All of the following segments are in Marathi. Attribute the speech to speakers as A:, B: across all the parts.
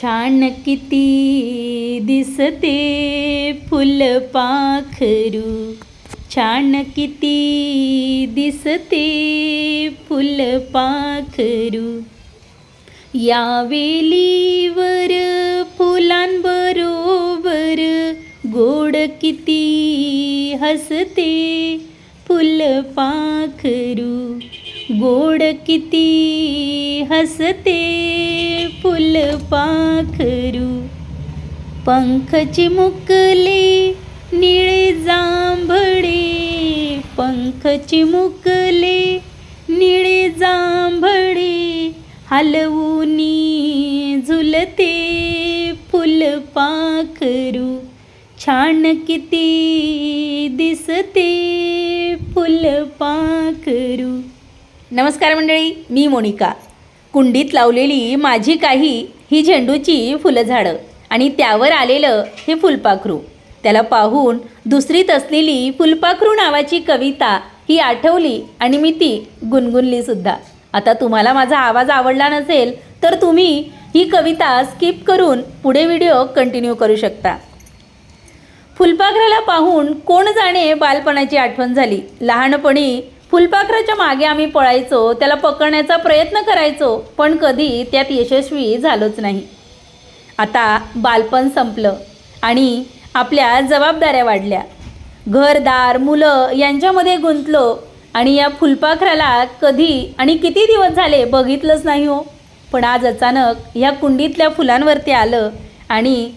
A: छान किती दिसते फुलपाखरू छान किती दिसते फुलपाखरू या वेलीवर फुलांबरोबर गोड किती हसते फुलपाखरू गोड किती हसते फुलपाखरू पंख चिमुकले निळे जांभळे. पंख चिमुकले निळे जांभळे. हलवूनी झुलते फुलपाखरू छान किती दिसते फुलपाखरू नमस्कार मंडळी मी मोनिका. कुंडीत लावलेली माझी काही ही झेंडूची फुलझाडं आणि त्यावर आलेलं हे फुलपाखरू. त्याला पाहून दुसरीत असलेली फुलपाखरू नावाची कविता ही आठवली आणि मी ती गुणगुणली सुद्धा. आता तुम्हाला माझा आवाज आवडला नसेल तर तुम्ही ही कविता स्किप करून पुढे व्हिडिओ कंटिन्यू करू शकता. फुलपाखराला पाहून कोण जाणे बालपणाची आठवण झाली? लहानपणी फुलपाखराच्या मागे आम्ही पळायचो त्याला पकडण्याचा प्रयत्न करायचो पण कधी त्यात यशस्वी झालोच नाही. आता बालपण संपलं आणि आपल्या जबाबदाऱ्या वाढल्या. घरदार मुलं यांच्यामध्ये गुंतलो आणि या फुलपाखराला कधी आणि किती दिवस झाले बघितलंच नाही हो. पण आज अचानक ह्या कुंडीतल्या फुलांवरती आलं आणि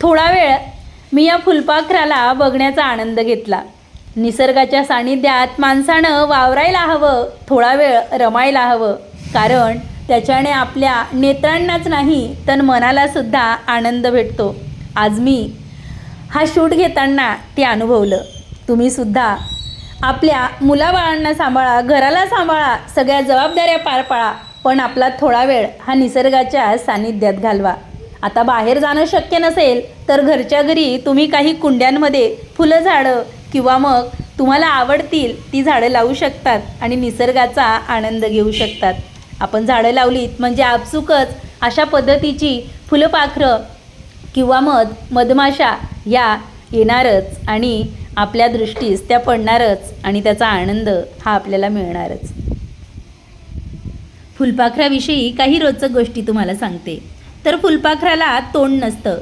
A: थोडा वेळ मी या फुलपाखराला बघण्याचा आनंद घेतला. निसर्गाच्या सानिध्यात माणसानं वावरायला हवं थोडा वेळ रमायला हवं. कारण त्याच्याने आपल्या नेत्रांनाच नाही तर मनालासुद्धा आनंद भेटतो. आज मी हा शूट घेताना ते अनुभवलं. तुम्हीसुद्धा आपल्या मुलाबाळांना सांभाळा घराला सांभाळा सगळ्या जबाबदाऱ्या पार पाळा पण आपला थोडा वेळ हा निसर्गाच्या सानिध्यात घालवा. आता बाहेर जाणं शक्य नसेल तर घरच्या घरी तुम्ही काही कुंड्यांमध्ये फुलं झाडं किंवा मग तुम्हाला आवडतील ती झाडं लावू शकतात आणि निसर्गाचा आनंद घेऊ शकतात. आपण झाडं लावलीत म्हणजे आपसुकच अशा पद्धतीची फुलपाखरं किंवा मध मधमाशा या येणारच आणि आपल्या दृष्टीस त्या पडणारच आणि त्याचा आनंद हा आपल्याला मिळणारच. फुलपाखराविषयी काही रोचक गोष्टी तुम्हाला सांगते. तर फुलपाखराला तोंड नसतं.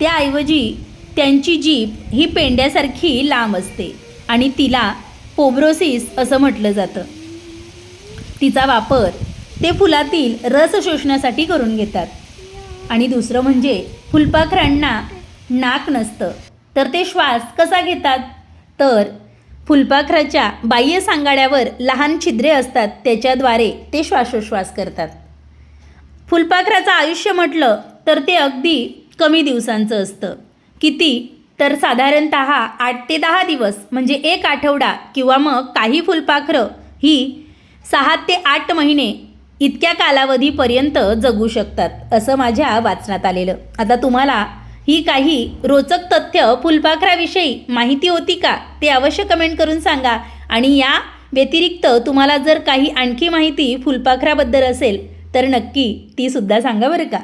A: त्याऐवजी त्यांची जीभ ही पेंड्यासारखी लांब असते आणि तिला पोब्रोसिस असं म्हटलं जातं. तिचा वापर ते फुलातील रस शोषण्यासाठी करून घेतात. आणि दुसरं म्हणजे फुलपाखरांना नाक नसतं. तर ते श्वास कसा घेतात? तर फुलपाखराच्या बाह्य सांगाड्यावर लहान छिद्रे असतात त्याच्याद्वारे ते श्वासोश्वास करतात. फुलपाखराचं आयुष्य म्हटलं तर ते अगदी कमी दिवसांचं असतं. किती? तर साधारणत आठ ते दहा दिवस म्हणजे एक आठवडा किंवा मग काही फुलपाखरं ही सहा ते आठ महिने इतक्या कालावधीपर्यंत जगू शकतात असं माझ्या वाचण्यात आलेलं. आता तुम्हाला ही काही रोचक तथ्य फुलपाखराविषयी माहिती होती का? ते अवश्य कमेंट करून सांगा. आणि या व्यतिरिक्त तुम्हाला जर काही आणखी माहिती फुलपाखराबद्दल असेल तर नक्की ती सुद्धा सांगा बरं का.